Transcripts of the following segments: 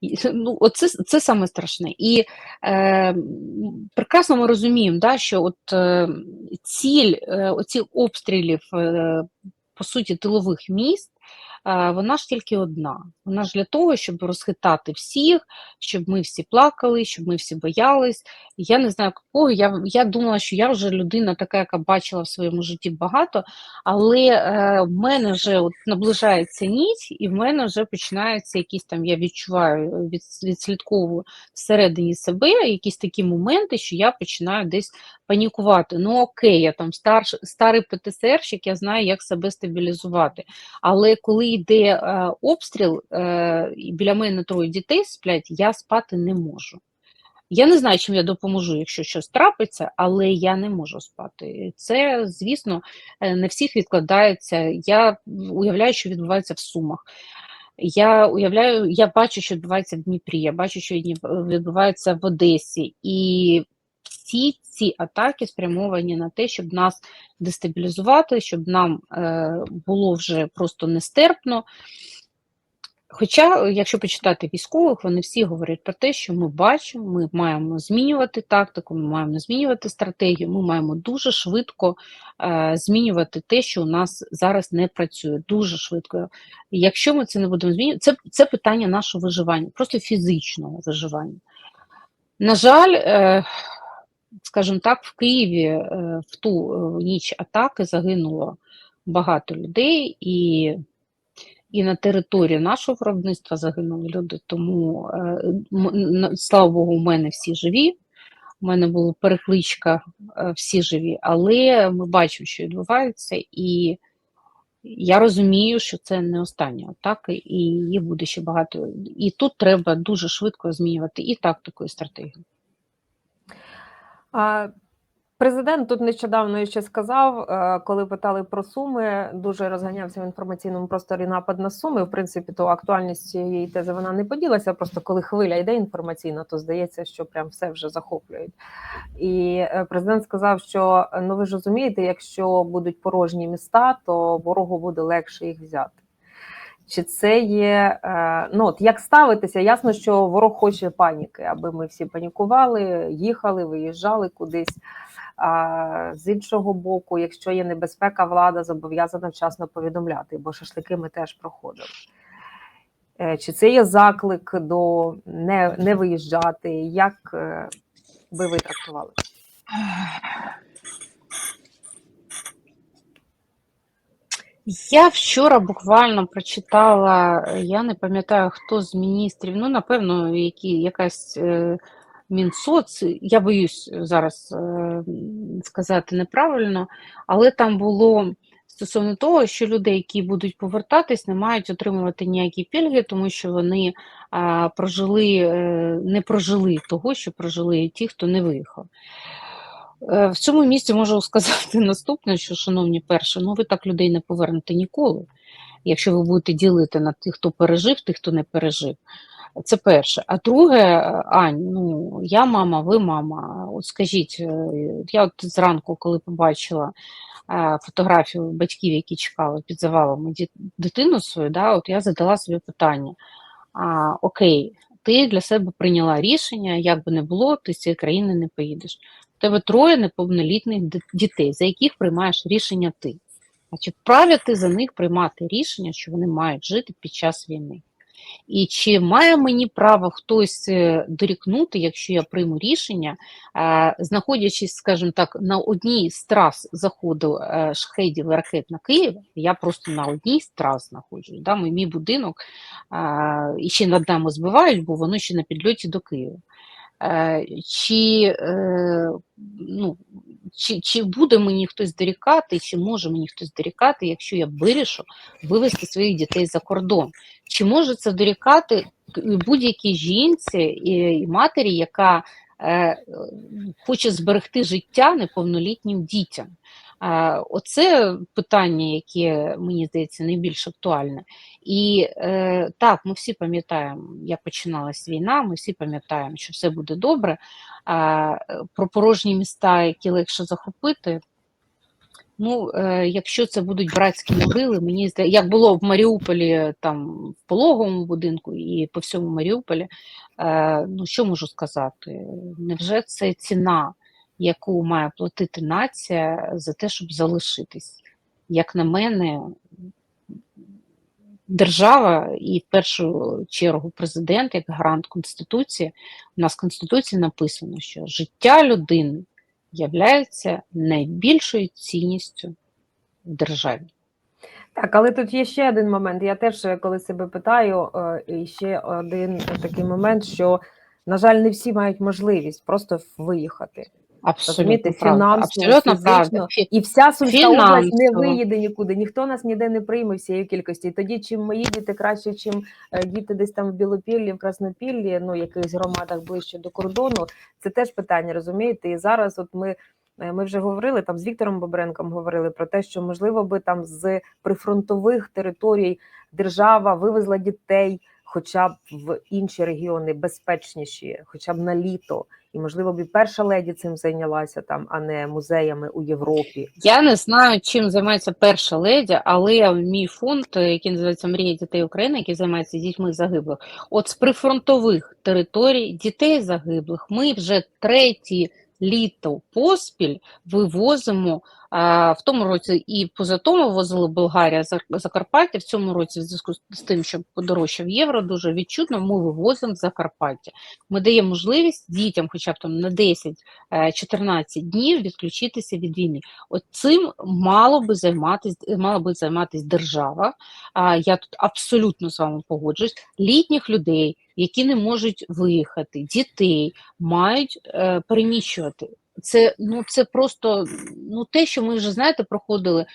Ну, оце, це саме страшне. І е, прекрасно ми розуміємо, да, що от е, ціль е, оцих обстрілів, е, по суті, тилових міст, вона ж тільки одна. Вона ж для того, щоб розхитати всіх, щоб ми всі плакали, щоб ми всі боялись. Я не знаю кого. Я, я думала, що я вже людина така, яка бачила в своєму житті багато, але е, в мене вже от наближається ніч, і в мене вже починаються якісь там, я відчуваю, від, відслідковую всередині себе якісь такі моменти, що я починаю десь панікувати. Ну окей, я там старш, старий ПТСРщик, я знаю, як себе стабілізувати. Але коли йде е, обстріл, е, і біля мене троє дітей сплять, я спати не можу. Я не знаю, чим я допоможу, якщо щось трапиться, але я не можу спати. Це, звісно, е, не всіх відкладається. Я уявляю, що відбувається в Сумах. Я уявляю, я бачу, що відбувається в Дніпрі, я бачу, що відбувається в Одесі. І всі ці атаки спрямовані на те, щоб нас дестабілізувати, щоб нам е, було вже просто нестерпно. Хоча, якщо почитати військових, вони всі говорять про те, що ми бачимо, ми маємо змінювати тактику, ми маємо змінювати стратегію, ми маємо дуже швидко е, змінювати те, що у нас зараз не працює. Дуже швидко. Якщо ми це не будемо змінювати, це, це питання нашого виживання, просто фізичного виживання. На жаль, е, скажімо так, в Києві е, в ту е, ніч атаки загинуло багато людей і. І на території нашого виробництва загинули люди, тому е, слава Богу, у мене всі живі. У мене була перекличка, всі живі, але ми бачимо, що відбувається, і я розумію, що це не остання атака, і їх буде ще багато. І тут треба дуже швидко змінювати і тактику, і стратегію. Президент тут нещодавно ще сказав, е, коли питали про суми, дуже розганявся в інформаційному просторі напад на суми. В принципі, то актуальність цієї тези вона не поділася. Просто коли хвиля йде інформаційно, то здається, що прям все вже захоплюють. І е, президент сказав, що ну ви ж розумієте, якщо будуть порожні міста, то ворогу буде легше їх взяти. Чи це є е, ну от як ставитися? Ясно, що ворог хоче паніки, аби ми всі панікували, їхали, виїжджали кудись. А з іншого боку, якщо є небезпека, влада зобов'язана вчасно повідомляти, бо шашлики ми теж проходили. Е, чи це є заклик до не не виїжджати? Як е, би ви трактували? Я вчора буквально прочитала, я не пам'ятаю, хто з міністрів, ну, напевно, які, якась е, Мінсоц, я боюсь зараз е, сказати неправильно, але там було стосовно того, що люди, які будуть повертатись, не мають отримувати ніякі пільги, тому що вони е, прожили, е, не прожили того, що прожили ті, хто не виїхав. Е, в цьому місці можу сказати наступне, що, шановні перше, ну ви так людей не повернете ніколи, якщо ви будете ділити на тих, хто пережив, тих, хто не пережив. Це перше. А друге, Ань, ну я мама, ви мама. От скажіть, е, я от зранку, коли побачила е, фотографію батьків, які чекали під завалами дитину свою, да, от я задала собі питання: а, Окей, ти для себе прийняла рішення, як би не було, ти з цієї країни не поїдеш. У тебе троє неповнолітних дітей, за яких приймаєш рішення ти. А чи вправі ти за них приймати рішення, що вони мають жити під час війни? І чи має мені право хтось е, дорікнути, якщо я прийму рішення, е, знаходячись, скажімо так, на одній з трас заходу е, шахедів ракет на Київ, я просто на одній з трас знаходжусь. Да? Мій будинок і ще над нами збивають, бо воно ще на підльоті до Києва. Чи ну, чи чи буде мені хтось дорікати, чи може мені хтось дорікати, якщо я вирішу вивезти своїх дітей за кордон? Чи може це дорікати будь-якій жінці і матері, яка е, хоче зберегти життя неповнолітнім дітям? Оце питання, яке мені здається найбільш актуальне. І е, так, ми всі пам'ятаємо, як починалась війна, ми всі пам'ятаємо, що все буде добре. Про порожні міста, які легше захопити. Ну, е, якщо це будуть братські могили, мені здається, як було в Маріуполі, там в пологовому будинку і по всьому Маріуполі, е, ну що можу сказати? Невже це ціна, яку має платити нація за те, щоб залишитись? Як на мене, держава і в першу чергу президент, як гарант Конституції, у нас в Конституції написано, що життя людини являється найбільшою цінністю в державі. Так, але тут є ще один момент. Я теж е, коли себе питаю, е, ще один такий момент, що, на жаль, не всі мають можливість просто виїхати. Абсолютно правда. фінансово, Абсолютно фізично. І вся Сумська область не виїде нікуди, ніхто нас ніде не прийме всієї кількості. І тоді, чим мої діти краще, чим е, діти десь там в Білопіллі, в Краснопіллі, ну якихось громадах ближче до кордону, це теж питання, розумієте? І зараз, от ми. е, Ми вже говорили там з Віктором Бобренком говорили про те, що можливо би там з прифронтових територій держава вивезла дітей, хоча б в інші регіони безпечніші, хоча б на літо, і можливо б і перша леді цим зайнялася там, а не музеями у Європі. Я не знаю, чим займається перша леді, але мій фонд, який називається Мрія дітей України, який займається дітьми загиблих, от з прифронтових територій дітей загиблих ми вже третє літо поспіль вивозимо. В тому році і поза тому возили Болгарія Зак- Закарпаття. В цьому році, в зв'язку з тим, що подорожчав євро, дуже відчутно ми вивозимо Закарпаття. Ми даємо можливість дітям, хоча б там на 10-14 днів відключитися від війни. От цим мало би займатись, мала би займатись держава. Я тут абсолютно з вами погоджуюсь. Літніх людей, які не можуть виїхати, дітей мають е, переміщувати. Це ну це просто ну те, що ми вже знаєте, проходили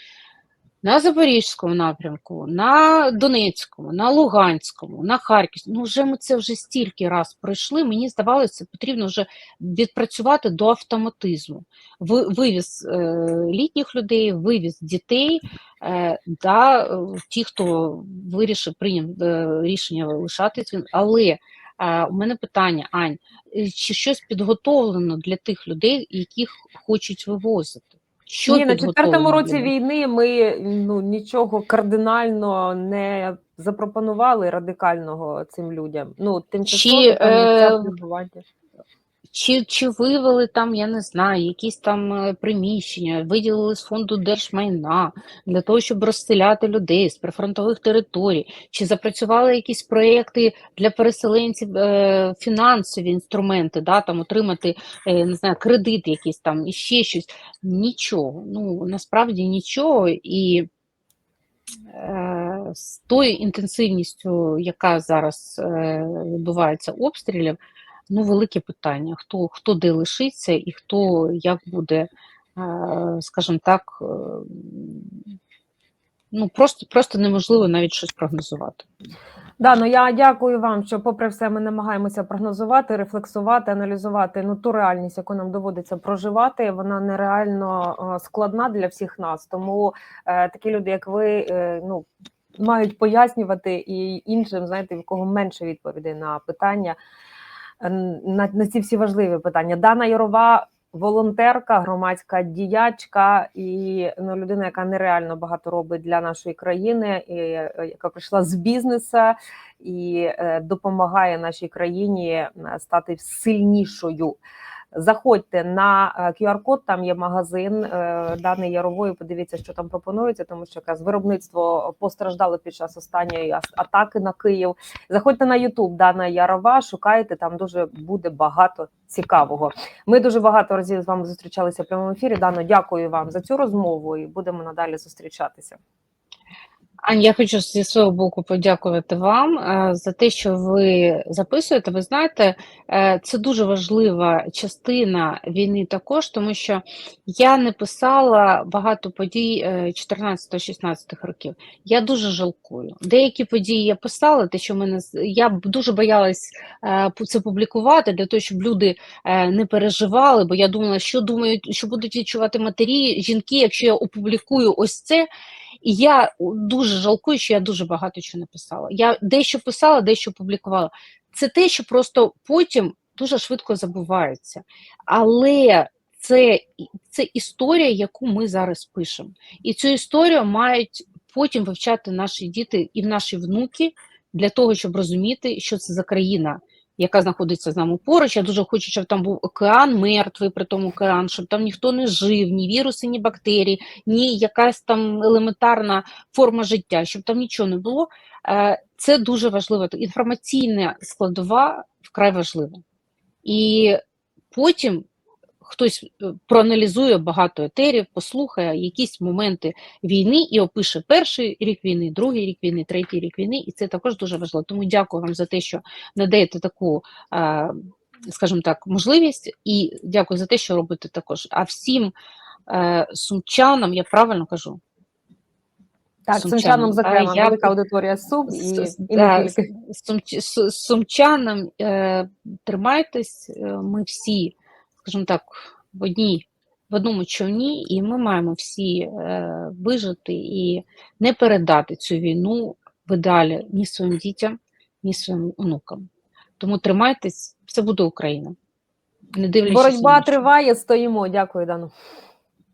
на Запорізькому напрямку, на Донецькому, на Луганському, на Харківському. Ну вже ми це вже стільки раз пройшли. Мені здавалося, потрібно вже відпрацювати до автоматизму. Ви- Вивіз е, літніх людей, вивіз дітей, е, да, е, ті, хто вирішив прийняв е, рішення лишатись. Але у мене питання, Ань, чи щось підготовлено для тих людей, яких хочуть вивозити? Що Ні, на четвертому році війни ми ну нічого кардинально не запропонували радикального цим людям. Ну тимчасово Чи, е. Чи, чи вивели там, я не знаю, якісь там е, приміщення, виділили з фонду держмайна для того, щоб розселяти людей з прифронтових територій, чи запрацювали якісь проєкти для переселенців, е, фінансові інструменти, да, там отримати, е, не знаю, кредит якийсь там і ще щось. Нічого. Ну, насправді нічого. І з тою інтенсивністю, яка зараз відбувається обстрілів, ну, велике питання, хто, хто де лишиться і хто як буде, е, скажімо так, е, ну, просто, просто неможливо навіть щось прогнозувати. Да, ну я дякую вам, що, попри все, ми намагаємося прогнозувати, рефлексувати, аналізувати ну ту реальність, яку нам доводиться проживати. Вона нереально е, складна для всіх нас. Тому е, такі люди, як ви, е, ну мають пояснювати і іншим, знаєте, в кого менше відповідей на питання на, на ці всі важливі питання. Дана Ярова. Волонтерка, громадська діячка і ну, людина, яка нереально багато робить для нашої країни, і е, яка прийшла з бізнесу і е, допомагає нашій країні е, стати сильнішою. Заходьте на е, QR-код, там є магазин е, даний Ярової. Подивіться, що там пропонується, тому що якраз виробництво постраждало під час останньої атаки на Київ. Заходьте на YouTube, Дана Ярова, шукайте, там дуже буде багато цікавого. Ми дуже багато разів з вами зустрічалися в прямому ефірі. Дано, дякую вам за цю розмову і будемо надалі зустрічатися. Ань, я хочу зі свого боку подякувати вам е, за те, що ви записуєте. Ви знаєте, е, це дуже важлива частина війни також, тому що я не писала багато подій е, 14-16 років. Я дуже жалкую. Деякі події я писала, те, що мене я дуже боялась е, це публікувати для того, щоб люди е, не переживали, бо я думала, що думають, що будуть відчувати матері, жінки, якщо я опублікую ось це. І я дуже жалкую, що я дуже багато чого написала. Я дещо писала, дещо публікувала. Це те, що просто потім дуже швидко забувається. Але це, це історія, яку ми зараз пишемо. І цю історію мають потім вивчати наші діти і наші внуки для того, щоб розуміти, що це за країна, яка знаходиться з нами поруч. Я дуже хочу, щоб там був океан мертвий, при тому океан, щоб там ніхто не жив, ні віруси, ні бактерії, ні якась там елементарна форма життя, щоб там нічого не було. Е, Це дуже важливо. Інформаційна складова вкрай важлива. І потім хтось е, проаналізує багато етерів, послухає якісь моменти війни і опише перший рік війни, другий рік війни, третій рік війни, і це також дуже важливо. Тому дякую вам за те, що надаєте таку, е, скажімо так, можливість, і дякую за те, що робите також. А всім е, сумчанам, я правильно кажу, Так, Сумчанам. сумчанам, зокрема, я велика аудиторія Сум і, і да, сумчанам е, тримайтесь, ми всі, скажімо так, в одній, в одному човні, і ми маємо всі е, вижити і не передати цю війну видалі ні своїм дітям, ні своїм онукам. Тому тримайтесь, все буде Україна. Не дивлячись Боротьба триває, стоїмо. Дякую, Дану.